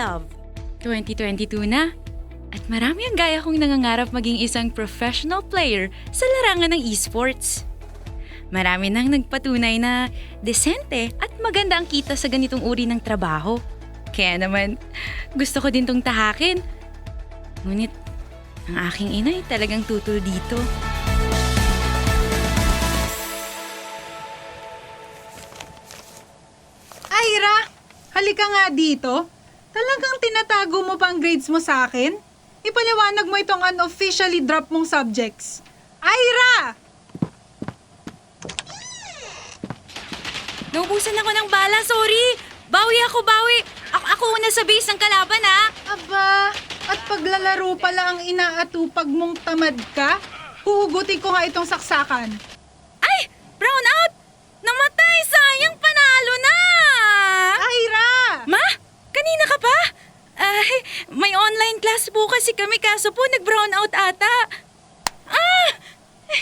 love. 2022 na. At marami ang gaya kong nangangarap maging isang professional player sa larangan ng esports. Marami nang nagpatunay na desente at maganda ang kita sa ganitong uri ng trabaho. Kaya naman, gusto ko din tong tahakin. Ngunit, ang aking ina ay talagang tutol dito. Ira, halika nga dito. Talagang tinatago mo pa ang grades mo sa akin? Ipaliwanag mo itong unofficially drop mong subjects. Ira! Naubusan ako ng bala, sorry! Bawi ako, bawi! Ako, ako una sa base ng kalaban, ha? Aba, at paglalaro pala ang inaatupag mong tamad ka? Huhugutin ko nga itong saksakan. Ay! Brown out! Namatay! Sayang! Panalo na! Ira! Ma? Kanina ka pa? Ay, may online class po kasi kami kaso po nag-brown out ata. Ah!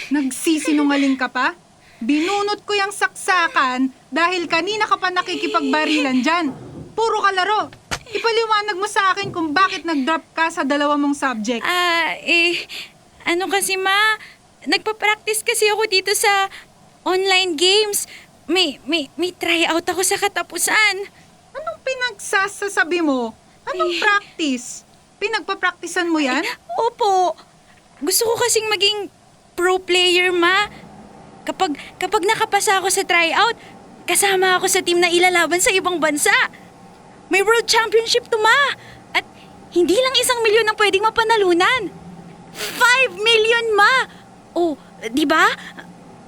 Nagsisinungaling ka pa? Binunot ko yung saksakan dahil kanina ka pa nakikipagbarilan dyan. Puro ka laro. Ipaliwanag mo sa akin kung bakit nag-drop ka sa dalawa mong subject. Ah, eh, ano kasi ma, nagpa-practice kasi ako dito sa online games. May, may, may tryout ako sa katapusan. Anong pinagsasasabi mo? Anong practice? Pinagpa-practicean mo yan? Opo. Gusto ko kasing maging pro player, ma. Kapag, kapag nakapasa ako sa tryout, kasama ako sa team na ilalaban sa ibang bansa. May world championship to, ma. At hindi lang isang milyon ang pwedeng mapanalunan. Five million, ma. Oh, di ba?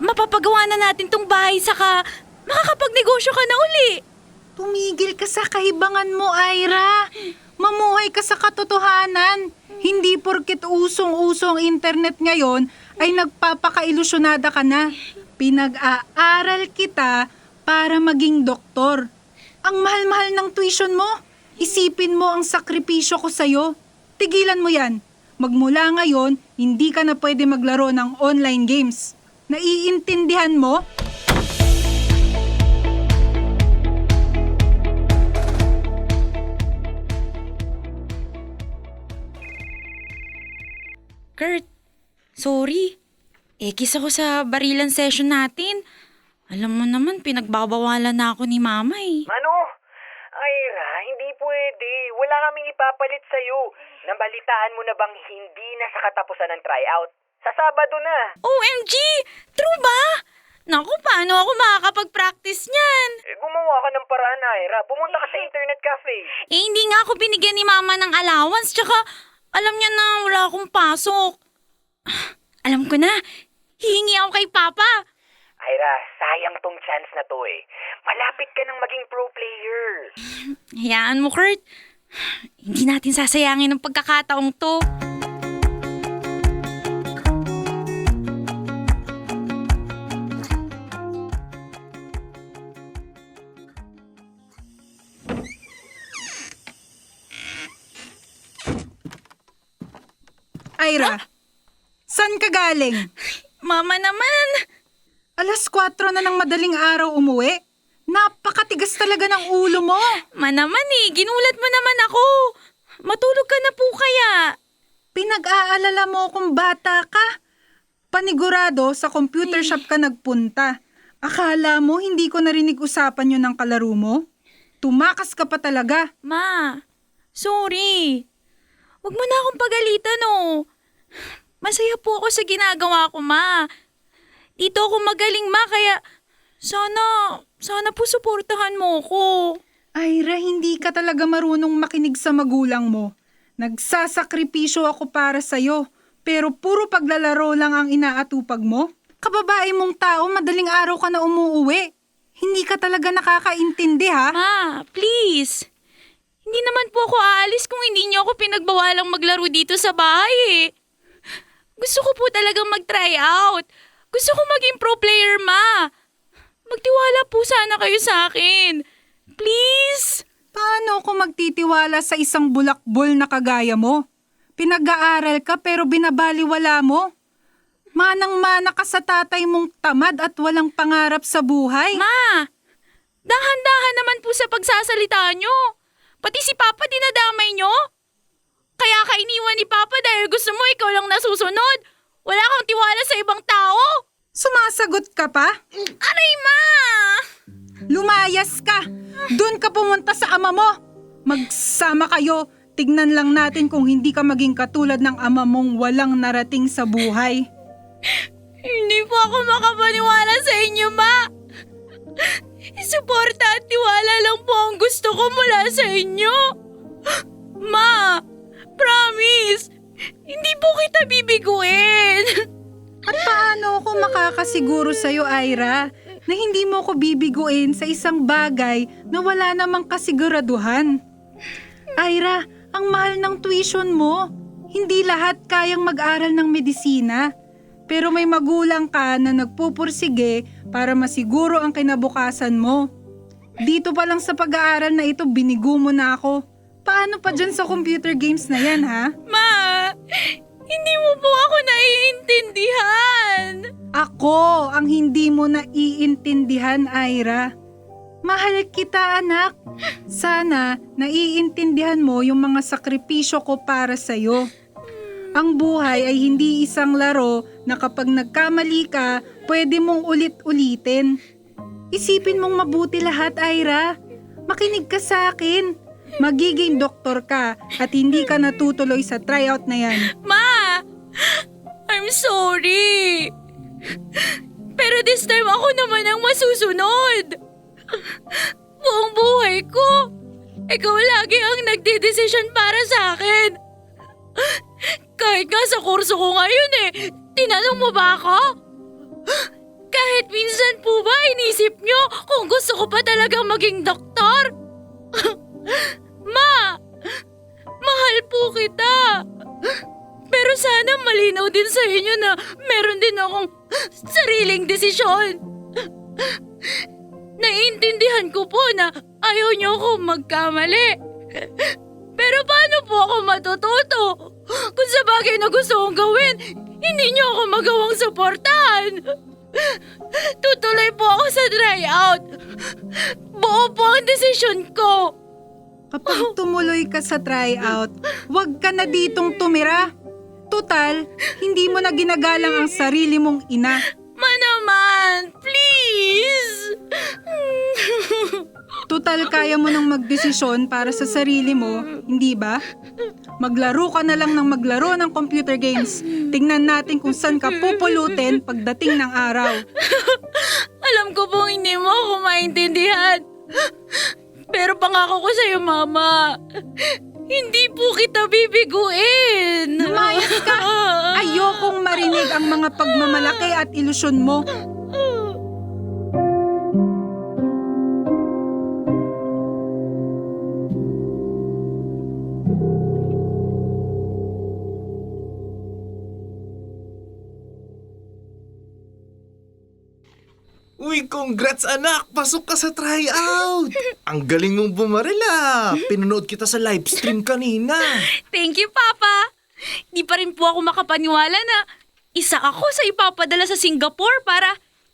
Mapapagawa na natin tong bahay saka makakapagnegosyo ka na uli. Tumigil ka sa kahibangan mo, Ira. Mamuhay ka sa katotohanan. Hindi porket usong-usong internet ngayon ay nagpapakailusyonada ka na. Pinag-aaral kita para maging doktor. Ang mahal-mahal ng tuition mo. Isipin mo ang sakripisyo ko sa'yo. Tigilan mo yan. Magmula ngayon, hindi ka na pwede maglaro ng online games. Naiintindihan mo? Kurt, sorry. Ekis ako sa barilan session natin. Alam mo naman, pinagbabawalan na ako ni mama eh. Ano? Ira, hindi pwede. Wala kaming ipapalit sa'yo. Nabalitaan mo na bang hindi na sa katapusan ng tryout? Sa Sabado na. OMG! True ba? Naku, paano ako makakapag-practice niyan? Eh, gumawa ka ng paraan, Ira. Pumunta ka sa internet cafe. Eh, hindi nga ako binigyan ni mama ng allowance, tsaka alam niya na wala akong pasok. Ah, Alam ko na, hihingi ako kay papa. Ira, sayang tong chance na to eh. Malapit ka ng maging pro player. Hayaan mo, Kurt. Hindi natin sasayangin ang pagkakataong to. Ira, saan ka galing? Mama naman! Alas 4 na ng madaling araw umuwi? Napakatigas talaga ng ulo mo. Ma naman eh, ginulat mo naman ako. Matulog ka na po kaya. Pinag-aalala mo kung bata ka. Panigurado sa computer shop ka nagpunta. Akala mo hindi ko narinig usapan yun ng kalaro mo? Tumakas ka pa talaga. Ma, sorry. Huwag mo na akong pagalitan oh. Masaya po ako sa ginagawa ko, ma. Dito ako magaling, ma, kaya sana, sana po suportahan mo ko. Ira, hindi ka talaga marunong makinig sa magulang mo. Nagsasakripisyo ako para sa'yo, pero puro paglalaro lang ang inaatupag mo. Kababae mong tao, madaling araw ka na umuuwi. Hindi ka talaga nakakaintindi ha? Ma, please. Hindi naman po ako aalis kung hindi niyo ako pinagbawalang maglaro dito sa bahay eh. Gusto ko po talagang mag-try out. Gusto ko maging pro player, ma. Magtiwala po sana kayo sa akin. Please. Paano ako magtitiwala sa isang bulakbol na kagaya mo? Pinag-aaral ka pero binabaliwala mo. Manang-mana ka sa tatay mong tamad at walang pangarap sa buhay. Ma, dahan-dahan naman po sa pagsasalita nyo. Pati si Papa dinadamay nyo? Kaya ka iniwan ni Papa dahil gusto mo ikaw lang nasusunod? Wala kang tiwala sa ibang tao? Sumasagot ka pa? Aray, Ma! Lumayas ka! Doon ka pumunta sa ama mo! Magsama kayo! Tignan lang natin kung hindi ka maging katulad ng ama mong walang narating sa buhay. Hindi po ako makapaniwala sa inyo, Ma! Suporta at tiwala lang po ang gusto ko mula sa inyo. Ma! Promise! Hindi po kita bibiguin! At paano ako makakasiguro sa'yo, Ira, na hindi mo ko bibiguin sa isang bagay na wala namang kasiguraduhan? Ira, ang mahal ng tuition mo. Hindi lahat kayang mag-aral ng medisina. Pero may magulang ka na nagpupursige para masiguro ang kinabukasan mo. Dito pa lang sa pag-aaral na ito, binigo mo na ako. Paano pa dyan sa computer games na yan, ha? Ma! Hindi mo po ako naiintindihan! Ako ang hindi mo naiintindihan, Ira. Mahal kita, anak. Sana naiintindihan mo yung mga sakripisyo ko para sa'yo. Ang buhay ay hindi isang laro na kapag nagkamali ka, pwede mong ulit-ulitin. Isipin mong mabuti lahat, Ira. Makinig ka sa akin. Magiging doktor ka at hindi ka natutuloy sa tryout na yan. Ma! I'm sorry! Pero this time ako naman ang masusunod! Buong buhay ko, ikaw lagi ang nagdidesisyon para sa akin. Kahit nga sa kurso ko ngayon eh, tinanong mo ba ako? Kahit minsan po ba inisip nyo kung gusto ko pa talagang maging doktor? Ma! Mahal po kita! Pero sana malinaw din sa inyo na meron din akong sariling desisyon. Naiintindihan ko po na ayaw niyo ako magkamali. Pero paano po ako matututo? Kung sa bagay na gusto kong gawin, hindi niyo ako magawang suportahan. Tutuloy po ako sa tryout. Buo po ang desisyon ko. Kapag tumuloy ka sa tryout, huwag ka na ditong tumira. Total, hindi mo na ginagalang ang sarili mong ina. Total, kaya mo nang magdesisyon para sa sarili mo, hindi ba? Maglaro ka na lang ng maglaro ng computer games. Tingnan natin kung saan ka pupulutin pagdating ng araw. Alam ko pong hindi mo ako maintindihan. Pero pangako ko sa'yo, Mama, hindi po kita bibiguin. Lumayas ka! Ayokong marinig ang mga pagmamalaki at ilusyon mo. Congrats anak! Pasok ka sa tryout! Ang galing mong bumaril ah! Pinanood kita sa live stream kanina. Thank you, Papa. Di pa rin po ako makapaniwala na isa ako sa ipapadala sa Singapore para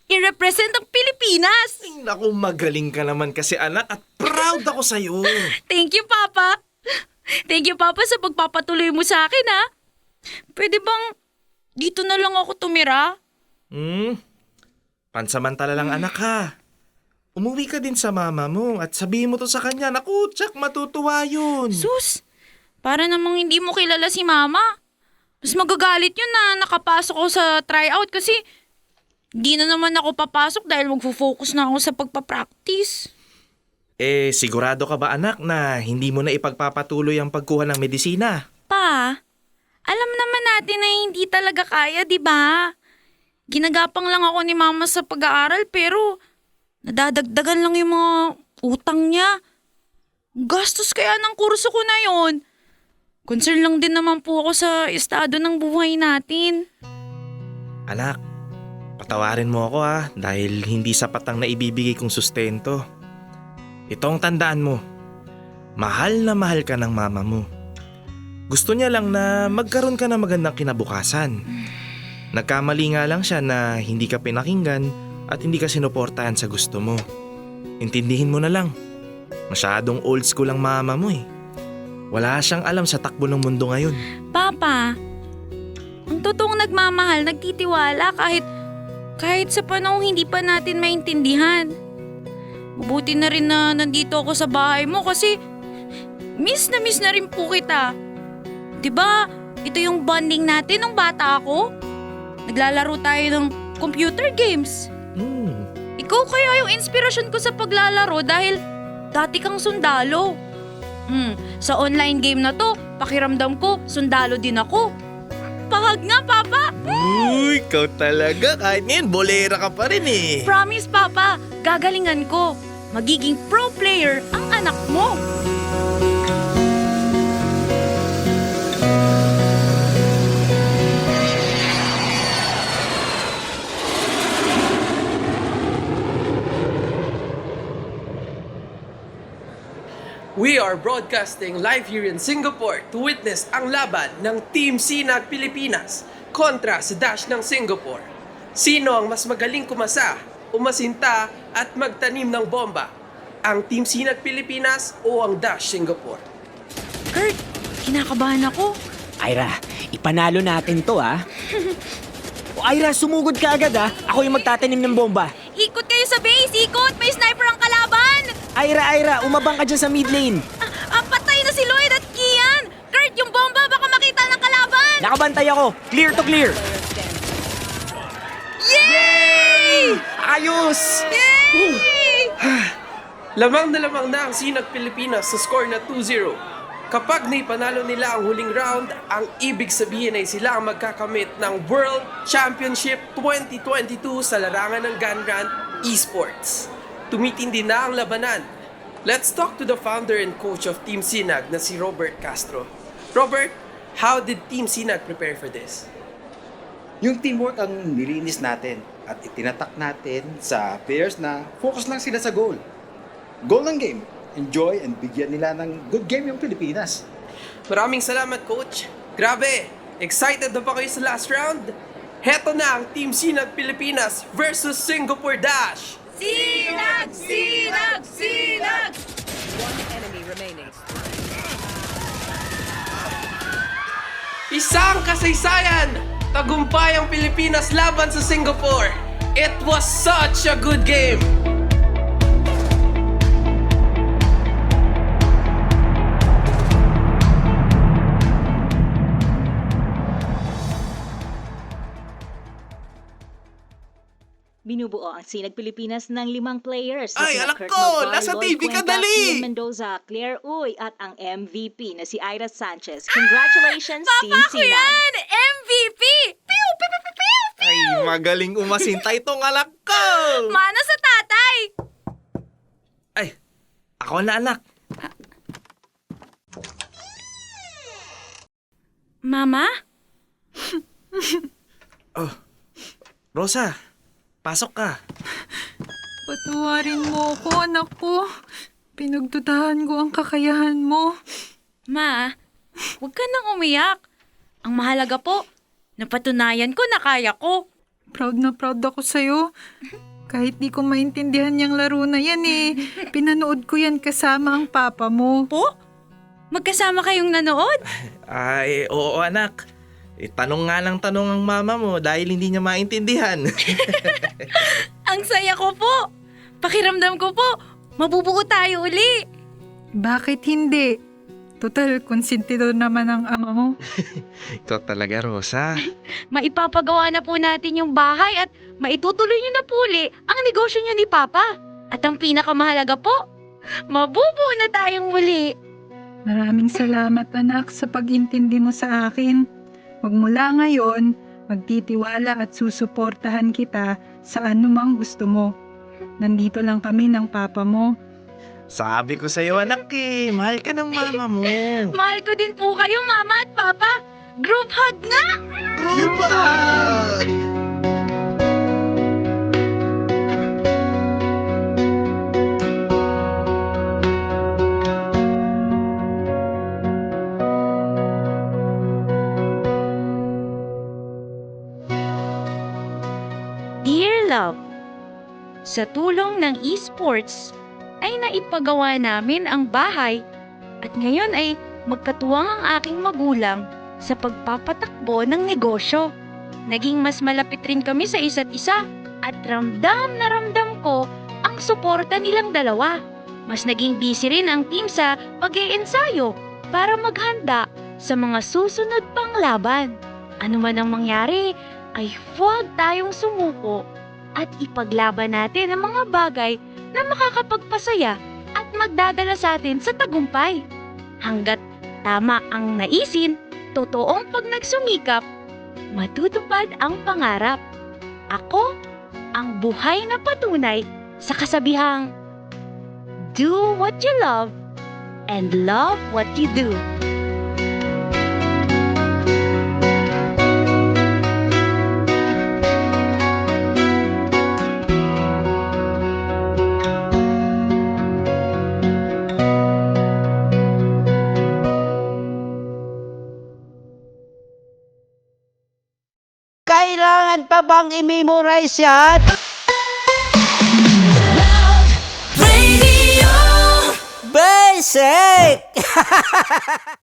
i-represent ang Pilipinas. Ay, naku, magaling ka naman kasi anak at proud ako sa'yo. Thank you, Papa. Thank you, Papa, sa pagpapatuloy mo sa akin, ha? Pwede bang dito na lang ako tumira? Hmm? Pansamantala lang anak ha. Umuwi ka din sa mama mo at sabihin mo to sa kanya. Naku, tsak, matutuwa yun. Sus, para namang hindi mo kilala si Mama. Mas magagalit yun na nakapasok ako sa tryout kasi di na naman ako papasok dahil magfo-focus na ako sa pagpapractice. Eh, sigurado ka ba anak na hindi mo na ipagpapatuloy ang pagkuha ng medisina? Pa, alam naman natin na hindi talaga kaya, di ba? Ginagapang lang ako ni Mama sa pag-aaral pero nadadagdagan lang yung mga utang niya. Gastos kaya ng kurso ko na yon. Concern lang din naman po ako sa estado ng buhay natin. Anak, patawarin mo ako ha dahil hindi sapat ang naibibigay kong sustento. Itong tandaan mo, mahal na mahal ka ng mama mo. Gusto niya lang na magkaroon ka ng magandang kinabukasan. Nagkamali nga lang siya na hindi ka pinakinggan at hindi ka sinuportahan sa gusto mo. Intindihin mo na lang. Masyadong old school ang mama mo eh. Wala siyang alam sa takbo ng mundo ngayon. Papa, ang totoong nagmamahal, nagtitiwala kahit kahit sa panahong hindi pa natin maintindihan. Mabuti na rin na nandito ako sa bahay mo kasi miss na miss na rin po kita. 'Di ba? Ito yung bonding natin nung bata ako. Naglalaro tayo ng computer games. Hmm, Ikaw kaya yung inspirasyon ko sa paglalaro dahil dati kang sundalo. Hmm, sa online game na to, pakiramdam ko, sundalo din ako. Pahag nga, Papa! Uy, ikaw talaga. Kahit ngayon, bolera ka pa rin eh. Promise, Papa, gagalingan ko. Magiging pro player ang anak mo. We are broadcasting live here in Singapore to witness ang laban ng Team Sinag Pilipinas kontra sa Dash ng Singapore. Sino ang mas magaling kumasa, umasinta at magtanim ng bomba? Ang Team Sinag Pilipinas o ang Dash Singapore? Kurt, kinakabahan ako. Ira, ipanalo natin to ah. o Ira, sumugod ka agad ah. Ako yung magtatanim ng bomba. Ikot kayo sa base, ikot! May sniper ang kalaban! Ira, Ira, umabang ka dyan sa mid lane. Ah, patay na si Lloyd at Kian! Kurt, yung bomba baka makita ng kalaban! Nakabantay ako. Clear to clear. Yay! Ayos! Yay! Lamang na lamang na ang Sinag Pilipinas sa score na 2-0. Kapag naipanalo nila ang huling round, ang ibig sabihin ay sila ang magkakamit ng World Championship 2022 sa larangan ng Ganran Esports. Tumitindi na ang labanan. Let's talk to the founder and coach of Team Sinag na si Robert Castro. Robert, how did Team Sinag prepare for this? Yung teamwork ang nilinis natin at itinatak natin sa players na focus lang sila sa goal. Goal ng game. Enjoy and bigyan nila ng good game yung Pilipinas. Maraming salamat, Coach. Grabe! Excited na ba kayo sa last round? Heto na ang Team Sinag Pilipinas versus Singapore Dash! Sinag! Sinag! Sinag! Isang kasaysayan! Tagumpay ang Pilipinas laban sa Singapore! It was such a good game! Binubuo ang Sinag Pilipinas ng limang players na Ay, sina Kurt ko! Nasa Lloyd TV ka, Cuenca, dali! Mendoza, Claire Uy at ang MVP na si Ira Sanchez. Congratulations, Team Papa ko Sinag! yan! MVP! Pew! Pew! Pew! Pew! Pew! Ay, magaling umasinta itong anak ko. Mana sa tatay! Ay, ako na anak. Mama? Rosa, pasok ka. Patawarin mo ako, anak ko. Pinagdudahan ko ang kakayahan mo. Ma, huwag ka nang umiyak. Ang mahalaga po, napatunayan ko na kaya ko. Proud na proud ako sa'yo. Kahit di ko maintindihan yung laro na yan eh. Pinanood ko yan kasama ang papa mo. Po? Magkasama kayong nanood? Ay, oo anak. Eh, tanong nga lang tanong ang mama mo dahil hindi niya maintindihan. Ang saya ko po. Pakiramdam ko po, mabubuo tayo uli. Bakit hindi? Total, konsentido naman ang ama mo. Ikaw talaga, Rosa. Maipapagawa na po natin yung bahay at maitutuloy niyo na po uli ang negosyo niyo ni Papa. At ang pinakamahalaga po, mabubuo na tayong muli. Maraming salamat anak sa pag-intindi mo sa akin. Magmula ngayon, magtitiwala at susuportahan kita sa anumang gusto mo. Nandito lang kami ng papa mo. Sabi ko sa'yo, anak eh. Mahal ka ng mama mo. Mahal ko din po kayo, Mama at Papa. Group hug nga! Dear Love, sa tulong ng esports, ay naipagawa namin ang bahay at ngayon ay magkatuwang ang aking magulang sa pagpapatakbo ng negosyo. Naging mas malapit rin kami sa isa't isa at ramdam na ramdam ko ang suporta nilang dalawa. Mas naging busy rin ang team sa pag ensayo para maghanda sa mga susunod pang laban. Ano man ang mangyari, ay huwag tayong sumuko at ipaglaban natin ang mga bagay na makakapagpasaya at magdadala sa atin sa tagumpay. Hanggat tama ang naisin, totoong pag nagsumikap, matutupad ang pangarap. Ako, ang buhay na patunay sa kasabihang, Do what you love and love what you do. Kailangan pa bang i-memorize yan? Basic!